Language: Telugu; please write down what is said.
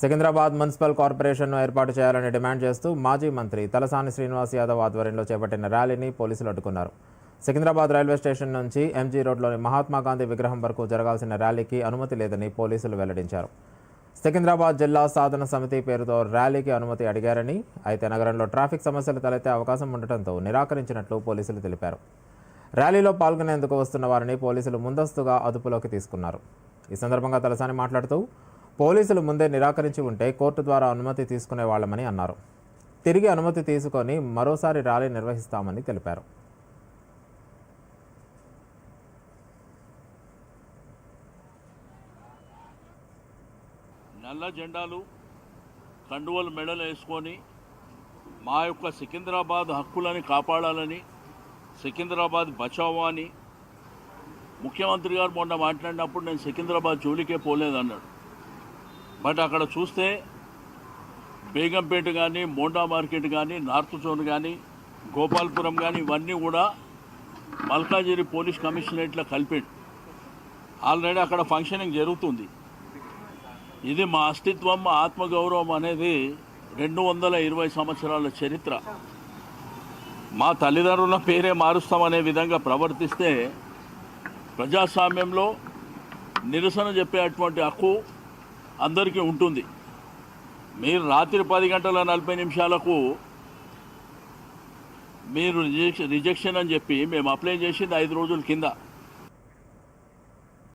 సికింద్రాబాద్ మున్సిపల్ కార్పొరేషన్ను ఏర్పాటు చేయాలని డిమాండ్ చేస్తూ మాజీ మంత్రి తలసాని శ్రీనివాస్ యాదవ్ ఆధ్వర్యంలో చేపట్టిన ర్యాలీని పోలీసులు అడ్డుకున్నారు. సికింద్రాబాద్ రైల్వే స్టేషన్ నుంచి ఎంజీ రోడ్లోని మహాత్మా గాంధీ విగ్రహం వరకు జరగాల్సిన ర్యాలీకి అనుమతి లేదని పోలీసులు వెల్లడించారు. సికింద్రాబాద్ జిల్లా సాధన సమితి పేరుతో ర్యాలీకి అనుమతి అడిగారని అయితే నగరంలో ట్రాఫిక్ సమస్యలు తలెత్తే అవకాశం ఉండటంతో నిరాకరించినట్లు పోలీసులు తెలిపారు. ర్యాలీలో పాల్గొనేందుకు వస్తున్న వారిని పోలీసులు ముందస్తుగా అదుపులోకి తీసుకున్నారు. ఈ సందర్భంగా తలసాని మాట్లాడుతూ పోలీసులు ముందే నిరాకరించి ఉంటే కోర్టు ద్వారా అనుమతి తీసుకునే వాళ్ళమని అన్నారు. తిరిగి అనుమతి తీసుకొని మరోసారి ర్యాలీ నిర్వహిస్తామని తెలిపారు. నల్ల జెండాలు కండువలు మెడలు వేసుకొని మా యొక్క సికింద్రాబాద్ హక్కులని కాపాడాలని సికింద్రాబాద్ బచావో అని ముఖ్యమంత్రి గారు మొన్న మాట్లాడినప్పుడు నేను సికింద్రాబాద్ జోలికే పోలేదన్నాడు. బట్ అక్కడ చూస్తే బేగంపేట కానీ మోండా మార్కెట్ కానీ నార్త్ జోన్ కానీ గోపాల్పురం కానీ ఇవన్నీ కూడా మల్కాజిరి పోలీస్ కమిషనరేట్లో కలిపాడు. ఆల్రెడీ అక్కడ ఫంక్షనింగ్ జరుగుతుంది. ఇది మా అస్తిత్వం మా ఆత్మగౌరవం అనేది రెండు వందల ఇరవై సంవత్సరాల చరిత్ర. మా తల్లిదండ్రుల పేరే మారుస్తామనే విధంగా ప్రవర్తిస్తే ప్రజాస్వామ్యంలో నిరసన చెప్పేటువంటి హక్కు అందరికీ ఉంటుంది. మీరు రాత్రి పది గంటల నలభై నిమిషాలకు మీరు రిజెక్షన్ రిజెక్షన్ అని చెప్పి మేము అప్లై చేసింది ఐదు రోజుల కింద.